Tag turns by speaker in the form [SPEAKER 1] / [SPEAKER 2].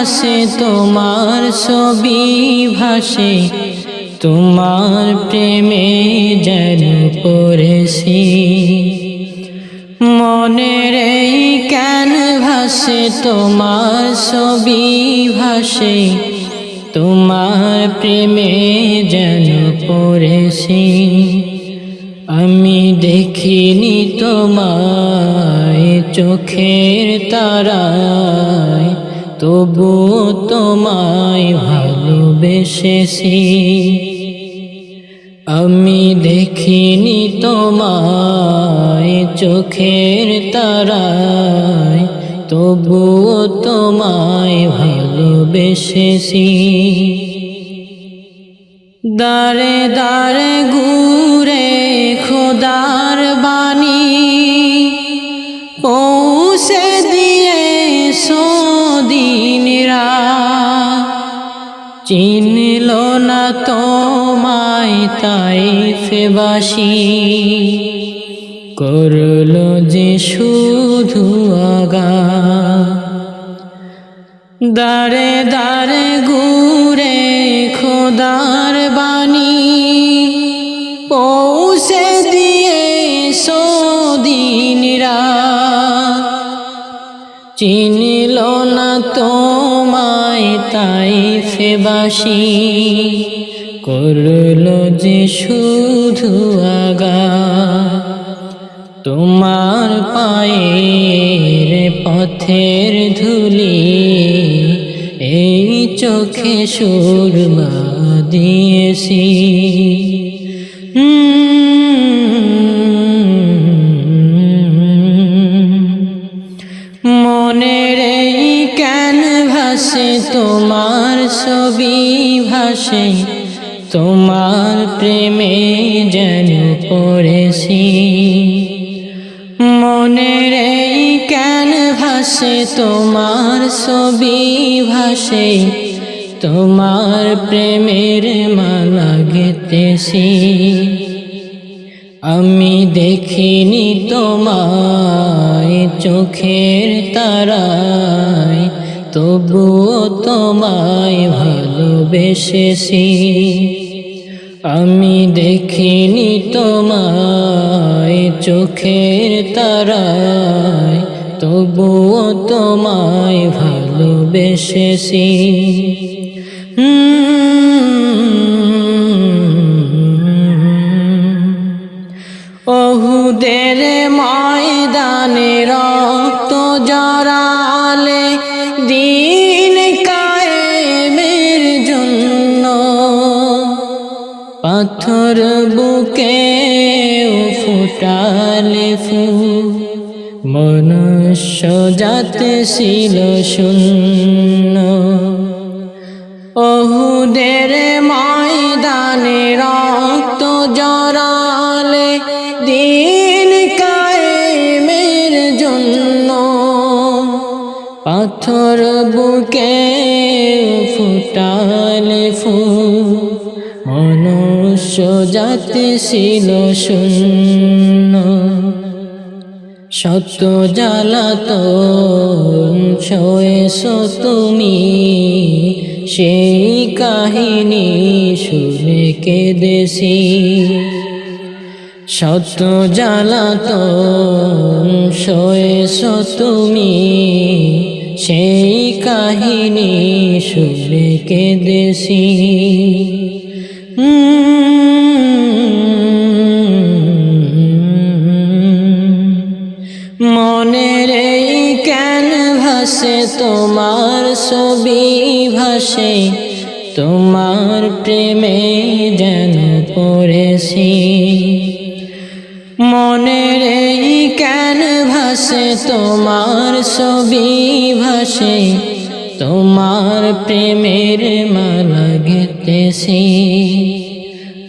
[SPEAKER 1] ভাসে, তোমার ছবি ভাসে, তোমার প্রেমে যেন পড়েছি। মনের এই কেন ভাসে, তোমার ছবি ভাসে, তোমার প্রেমে যেন পড়েছি। আমি দেখিনি তোমায় চোখের তারায়। তবুও তোমায় ভালোবেসেছি। আমি দেখিনি তোমায় চোখের তারায়। তবুও তোমায় ভালোবেসেছি। দারে দারে ঘুরে খোদার বাণী সদিনরা চিনল না তো তোমায় তাই ফেবাসি করল যে শুধু আগা। দারে দারে ঘুরে খোদার বাণী। পৌঁছে দিয়ে সদিনরা চিনল না তোমায় তাই ফেবাসি। করল যে শুধু আগা। তোমার পায়ের পথের ধুলি, এই চোখে সুরমা দিয়েছি। ভাসে, তোমার প্রেমে যেন পড়েছি। মনের এই কেন ভাসে, তোমার ছবি ভাসে, তোমার প্রেমের মালা গেতেছি আমি দেখিনি তোমায় চোখের তারায়, তবুও তোমায় ভালোবেসেছি আমি দেখিনি তোমায় চোখের তারায় তবুও তোমায় ভালোবেসেছি অহুদের ময়দানে পাথর বুকে ফুটালে ফুল। মনুষ্য যাতে ছিল শূন্য। অহুদের ময়দানে রক্ত জড়ালে দিন কায়েমের জন্য। পাথর বুকে ফুটালে ফুল। মনুষ্য জাতি ছিল শূন্য। সত্য জ্বালাতন শোয়েছ তুমি। সেই কাহিনী শুনে কেঁদেছি। সত্য জ্বালাতন শোয়েছ তুমি। সেই কাহিনী শুনে কেঁদেছি। মনের এই কেন ভাসে, তোমার ছবি ভাসে, তোমার প্রেমে যেন পড়েছি। মনের এই কেন ভাসে, তোমার ছবি ভাসে, তোমার প্রেমের মালা গেতেছি